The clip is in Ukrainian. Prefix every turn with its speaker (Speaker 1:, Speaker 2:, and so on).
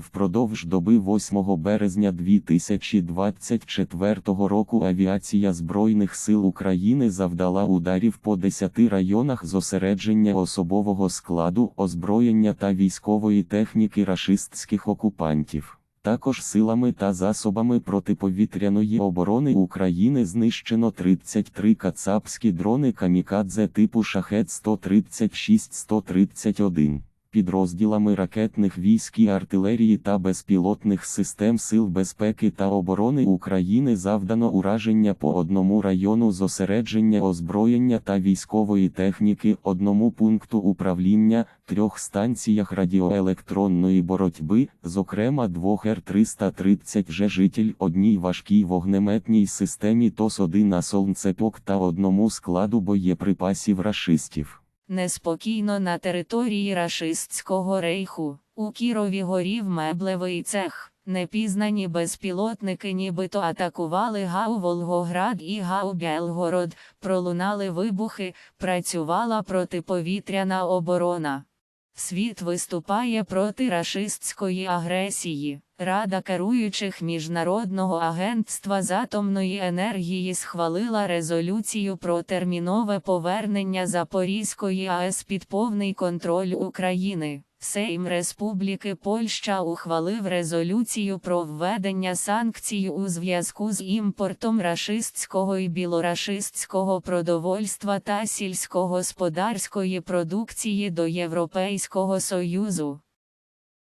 Speaker 1: Впродовж доби 8 березня 2024 року авіація Збройних сил України завдала ударів по 10 районах зосередження особового складу, озброєння та військової техніки рашистських окупантів. Також силами та засобами протиповітряної оборони України знищено 33 кацапські дрони камікадзе типу шахет 136-131. Підрозділами ракетних військ і артилерії та безпілотних систем Сил безпеки та оборони України завдано ураження по одному району зосередження озброєння та військової техніки, одному пункту управління, трьох станціях радіоелектронної боротьби, зокрема двох Р-330 Ж житель, одній важкій вогнеметній системі ТОС-1 на Солнцепок та одному складу боєприпасів рашистів.
Speaker 2: Неспокійно на території рашистського рейху. У Кірові горів меблевий цех. Непізнані безпілотники нібито атакували ГАУ Волгоград і ГАУ Белгород, пролунали вибухи, працювала протиповітряна оборона. Світ виступає проти рашистської агресії. Рада керуючих Міжнародного агентства з атомної енергії схвалила резолюцію про термінове повернення Запорізької АЕС під повний контроль України. Сейм Республіки Польща ухвалив резолюцію про введення санкцій у зв'язку з імпортом рашистського і білорашистського продовольства та сільськогосподарської продукції до Європейського Союзу.